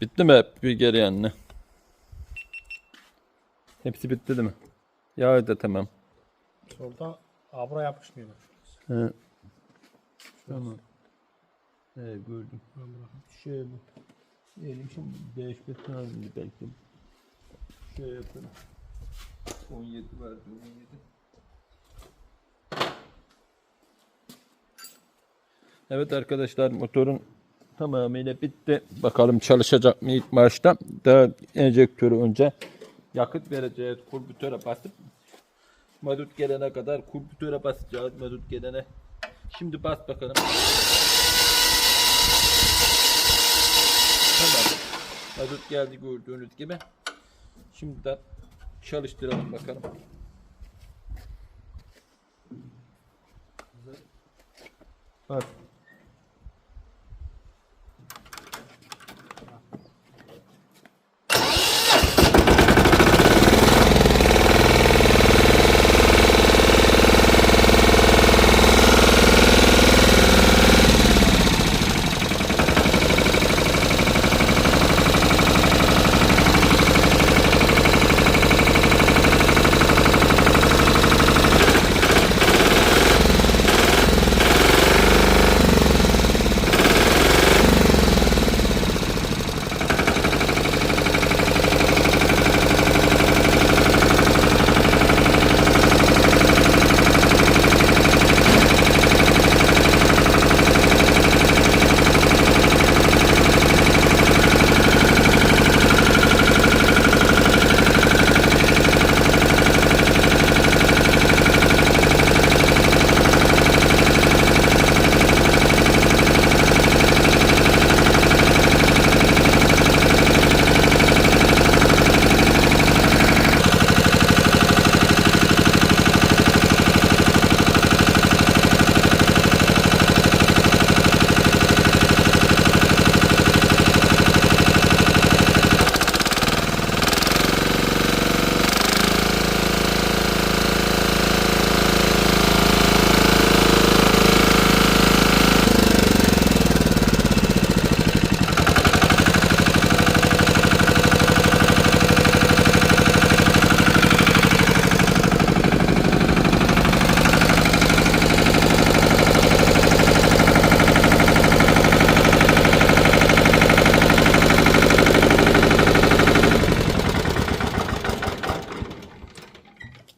Bitti mi hep bir geri yanına? Hepsi bitti değil mi? Yağı da tamam. Solda abra yapışmıyor. He. Tamam. He gördüm. Şey bu. Diyelim şimdi değişmek lazım belki. Şey yapalım. 17 vardı 17. Evet arkadaşlar motorun tamamıyla bitti. Bakalım çalışacak mı ilk başta. Daha enjektörü önce yakıt vereceğiz. Kurbütöre basıp Madut gelene kadar kurbütöre basacağız. Madut gelene. Şimdi bas bakalım. Tamam. Madut geldi gördüğünüz gibi. Şimdi de çalıştıralım bakalım. Bak.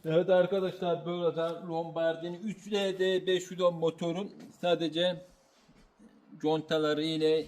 Evet arkadaşlar böyle Lombardini 3LD 510 motorun sadece contaları ile